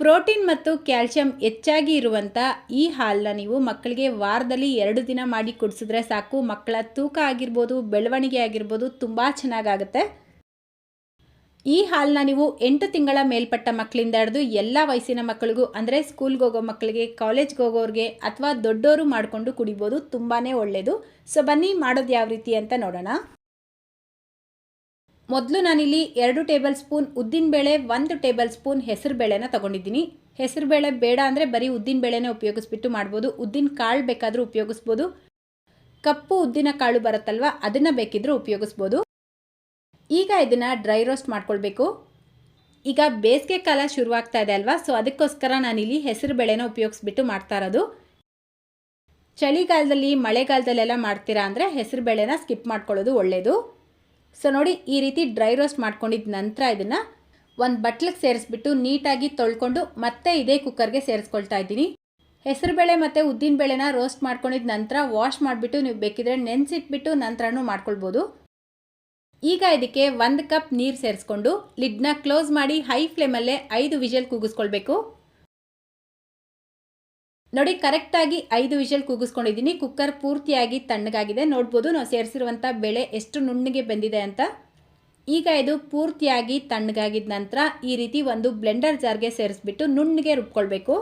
Protein ಮತ್ತು calcium ಹೆಚ್ಚಾಗಿ ಇರುವಂಥ ಈ ಹಾಲನ್ನ ನೀವು ಮಕ್ಕಳಿಗೆ ವಾರದಲ್ಲಿ ಎರಡು ದಿನ ಮಾಡಿ ಕುಡಿಸಿದ್ರೆ ಸಾಕು. ಮಕ್ಕಳ ತೂಕ ಆಗಿರ್ಬೋದು, ಬೆಳವಣಿಗೆ ಆಗಿರ್ಬೋದು ತುಂಬ ಚೆನ್ನಾಗಾಗುತ್ತೆ. ಈ ಹಾಲನ್ನ ನೀವು ಎಂಟು ತಿಂಗಳ ಮೇಲ್ಪಟ್ಟ ಮಕ್ಕಳಿಂದ ಹಿಡಿದು ಎಲ್ಲ ವಯಸ್ಸಿನ ಮಕ್ಕಳಿಗೂ, ಅಂದರೆ ಸ್ಕೂಲ್ಗೆ ಹೋಗೋ ಮಕ್ಕಳಿಗೆ ಕಾಲೇಜ್ಗೆ ಹೋಗೋರಿಗೆ ಅಥವಾ ದೊಡ್ಡವರು ಮಾಡಿಕೊಂಡು ಕುಡಿಬೋದು ತುಂಬಾ ಒಳ್ಳೆಯದು ಸೊ ಬನ್ನಿ ಮಾಡೋದು ಯಾವ ರೀತಿ ಅಂತ ನೋಡೋಣ. ಮೊದಲು ನಾನಿಲ್ಲಿ ಎರಡು ಟೇಬಲ್ ಸ್ಪೂನ್ ಉದ್ದಿನಬೇಳೆ ಒಂದು ಟೇಬಲ್ ಸ್ಪೂನ್ ಹೆಸರು ಬೇಳೆನ ತೊಗೊಂಡಿದ್ದೀನಿ. ಹೆಸರು ಬೇಳೆ ಬೇಡ ಅಂದರೆ ಬರೀ ಉದ್ದಿನ ಬೇಳೆನೇ ಉಪಯೋಗಿಸ್ಬಿಟ್ಟು ಮಾಡ್ಬೋದು. ಉದ್ದಿನ ಕಾಳು ಬೇಕಾದರೂ ಉಪಯೋಗಿಸ್ಬೋದು. ಕಪ್ಪು ಉದ್ದಿನ ಕಾಳು ಬರುತ್ತಲ್ವ, ಅದನ್ನು ಬೇಕಿದ್ರೂ ಉಪಯೋಗಿಸ್ಬೋದು. ಈಗ ಇದನ್ನು ಡ್ರೈ ರೋಸ್ಟ್ ಮಾಡ್ಕೊಳ್ಬೇಕು. ಈಗ ಬೇಸಿಗೆ ಕಾಲ ಶುರುವಾಗ್ತಾ ಇದೆ ಅಲ್ವಾ, ಸೊ ಅದಕ್ಕೋಸ್ಕರ ನಾನಿಲ್ಲಿ ಹೆಸರು ಬೇಳೆನ ಉಪಯೋಗಿಸ್ಬಿಟ್ಟು ಮಾಡ್ತಾ ಇರೋದು. ಚಳಿಗಾಲದಲ್ಲಿ ಮಳೆಗಾಲದಲ್ಲೆಲ್ಲ ಮಾಡ್ತೀರಾ ಅಂದರೆ ಹೆಸರು ಬೇಳೆನ ಸ್ಕಿಪ್ ಮಾಡ್ಕೊಳ್ಳೋದು ಒಳ್ಳೆಯದು ಸೊ ನೋಡಿ, ಈ ರೀತಿ ಡ್ರೈ ರೋಸ್ಟ್ ಮಾಡ್ಕೊಂಡಿದ್ದ ನಂತರ ಇದನ್ನು ಒಂದು ಬಟ್ಲಿಗೆ ಸೇರಿಸ್ಬಿಟ್ಟು ನೀಟಾಗಿ ತೊಳ್ಕೊಂಡು ಮತ್ತೆ ಇದೇ ಕುಕ್ಕರ್ಗೆ ಸೇರಿಸ್ಕೊಳ್ತಾ ಇದ್ದೀನಿ. ಹೆಸರುಬೇಳೆ ಮತ್ತು ಉದ್ದಿನಬೇಳೆನ ರೋಸ್ಟ್ ಮಾಡ್ಕೊಂಡಿದ್ದ ನಂತರ ವಾಶ್ ಮಾಡಿಬಿಟ್ಟು ನೀವು ಬೇಕಿದ್ರೆ ನೆನೆಸಿಟ್ಬಿಟ್ಟು ನಂತರನೂ ಮಾಡ್ಕೊಳ್ಬೋದು. ಈಗ ಇದಕ್ಕೆ ಒಂದು ಕಪ್ ನೀರು ಸೇರಿಸ್ಕೊಂಡು ಲಿಡ್ನ ಕ್ಲೋಸ್ ಮಾಡಿ ಹೈ ಫ್ಲೇಮಲ್ಲೇ ಐದು ವಿಷಲ್ ಕೂಗಿಸ್ಕೊಳ್ಬೇಕು ನೋಡಿ ಕರೆಕ್ಟಾಗಿ ಐದು ವಿಷಲ್ ಕೂಗಿಸ್ಕೊಂಡಿದ್ದೀನಿ. ಕುಕ್ಕರ್ ಪೂರ್ತಿಯಾಗಿ ತಣ್ಣಗಾಗಿದೆ. ನೋಡ್ಬೋದು, ನಾವು ಸೇರಿಸಿರುವಂಥ ಬೆಳೆ ಎಷ್ಟು ನುಣ್ಣಗೆ ಬೆಂದಿದೆ ಅಂತ. ಈಗ ಇದು ಪೂರ್ತಿಯಾಗಿ ತಣ್ಣಗಾಗಿದ ನಂತರ ಈ ರೀತಿ ಒಂದು ಬ್ಲೆಂಡರ್ ಜಾರ್ಗೆ ಸೇರಿಸ್ಬಿಟ್ಟು ನುಣ್ಣಗೆ ರುಬ್ಕೊಳ್ಬೇಕು.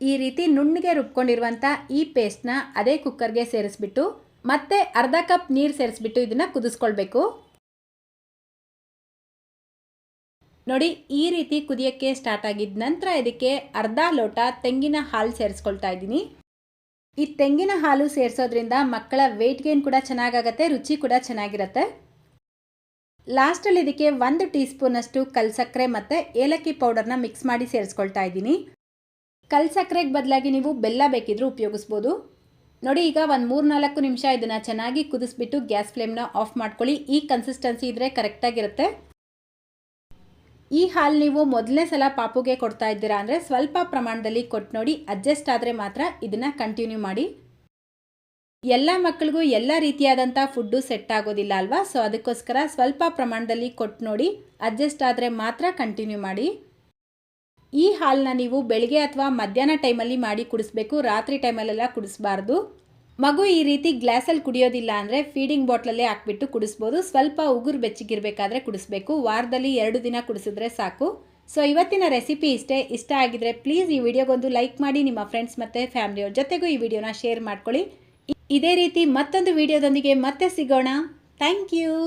ಈ ರೀತಿ ನುಣ್ಣಗೆ ರುಬ್ಕೊಂಡಿರುವಂಥ ಈ ಪೇಸ್ಟ್ನ ಅದೇ ಕುಕ್ಕರ್ಗೆ ಸೇರಿಸ್ಬಿಟ್ಟು ಮತ್ತೆ ಅರ್ಧ ಕಪ್ ನೀರು ಸೇರಿಸ್ಬಿಟ್ಟು ಇದನ್ನು ಕುದಿಸ್ಕೊಳ್ಬೇಕು. ನೋಡಿ, ಈ ರೀತಿ ಕುದಿಯೋಕ್ಕೆ ಸ್ಟಾರ್ಟ್ ಆಗಿದ ನಂತರ ಇದಕ್ಕೆ ಅರ್ಧ ಲೋಟ ತೆಂಗಿನ ಹಾಲು ಸೇರಿಸ್ಕೊಳ್ತಾ ಇದ್ದೀನಿ. ಈ ತೆಂಗಿನ ಹಾಲು ಸೇರಿಸೋದ್ರಿಂದ ಮಕ್ಕಳ ವೆಯ್ಟ್ ಗೇನ್ ಕೂಡ ಚೆನ್ನಾಗಾಗತ್ತೆ, ರುಚಿ ಕೂಡ ಚೆನ್ನಾಗಿರುತ್ತೆ. ಲಾಸ್ಟಲ್ಲಿ ಇದಕ್ಕೆ ಒಂದು ಟೀ ಸ್ಪೂನಷ್ಟು ಕಲ್ಸಕ್ಕರೆ ಮತ್ತು ಏಲಕ್ಕಿ ಪೌಡರ್ನ ಮಿಕ್ಸ್ ಮಾಡಿ ಸೇರಿಸ್ಕೊಳ್ತಾ ಇದ್ದೀನಿ. ಕಲ್ಸಕ್ಕರೆಗೆ ಬದಲಾಗಿ ನೀವು ಬೆಲ್ಲ ಬೇಕಿದ್ರೂ ಉಪಯೋಗಿಸ್ಬೋದು. ನೋಡಿ, ಈಗ ಒಂದು ಮೂರು ನಾಲ್ಕು ನಿಮಿಷ ಇದನ್ನು ಚೆನ್ನಾಗಿ ಕುದಿಸ್ಬಿಟ್ಟು ಗ್ಯಾಸ್ ಫ್ಲೇಮ್ನ ಆಫ್ ಮಾಡ್ಕೊಳ್ಳಿ. ಈ ಕನ್ಸಿಸ್ಟೆನ್ಸಿ ಇದ್ದರೆ ಕರೆಕ್ಟಾಗಿರುತ್ತೆ ಈ ಹಾಲು ನೀವು ಮೊದಲನೇ ಸಲ ಪಾಪುಗೆ ಕೊಡ್ತಾ ಇದ್ದೀರಾ ಅಂದರೆ ಸ್ವಲ್ಪ ಪ್ರಮಾಣದಲ್ಲಿ ಕೊಟ್ಟು ನೋಡಿ ಅಡ್ಜಸ್ಟ್ ಆದರೆ ಮಾತ್ರ ಇದನ್ನು ಕಂಟಿನ್ಯೂ ಮಾಡಿ. ಎಲ್ಲ ಮಕ್ಕಳಿಗೂ ಎಲ್ಲ ರೀತಿಯಾದಂಥ ಫುಡ್ಡು ಸೆಟ್ ಆಗೋದಿಲ್ಲ ಅಲ್ವಾ? ಸೊ ಅದಕ್ಕೋಸ್ಕರ ಸ್ವಲ್ಪ ಪ್ರಮಾಣದಲ್ಲಿ ಕೊಟ್ಟು ನೋಡಿ ಅಡ್ಜಸ್ಟ್ ಆದರೆ ಮಾತ್ರ ಕಂಟಿನ್ಯೂ ಮಾಡಿ. ಈ ಹಾಲನ್ನ ನೀವು ಬೆಳಿಗ್ಗೆ ಅಥವಾ ಮಧ್ಯಾಹ್ನ ಟೈಮಲ್ಲಿ ಮಾಡಿ ಕುಡಿಸ್ಬೇಕು, ರಾತ್ರಿ ಟೈಮಲ್ಲೆಲ್ಲ ಕುಡಿಸ್ಬಾರ್ದು. ಮಗು ಈ ರೀತಿ ಗ್ಲಾಸಲ್ಲಿ ಕುಡಿಯೋದಿಲ್ಲ ಅಂದರೆ ಫೀಡಿಂಗ್ ಬಾಟ್ಲಲ್ಲೇ ಹಾಕ್ಬಿಟ್ಟು ಕುಡಿಸ್ಬೋದು. ಸ್ವಲ್ಪ ಉಗುರು ಬೆಚ್ಚಗಿರಬೇಕಾದ್ರೆ ಕುಡಿಸ್ಬೇಕು. ವಾರದಲ್ಲಿ ಎರಡು ದಿನ ಕುಡಿಸಿದ್ರೆ ಸಾಕು. ಸೊ ಇವತ್ತಿನ ರೆಸಿಪಿ ಇಷ್ಟೇ. ಇಷ್ಟ ಆಗಿದ್ರೆ ಪ್ಲೀಸ್ ಈ ವಿಡಿಯೋಗೊಂದು ಲೈಕ್ ಮಾಡಿ. ನಿಮ್ಮ ಫ್ರೆಂಡ್ಸ್ ಮತ್ತು ಫ್ಯಾಮಿಲಿಯವ್ರ ಜೊತೆಗೂ ಈ ವಿಡಿಯೋನ ಶೇರ್ ಮಾಡ್ಕೊಳ್ಳಿ. ಇದೇ ರೀತಿ ಮತ್ತೊಂದು ವಿಡಿಯೋದೊಂದಿಗೆ ಮತ್ತೆ ಸಿಗೋಣ. Thank you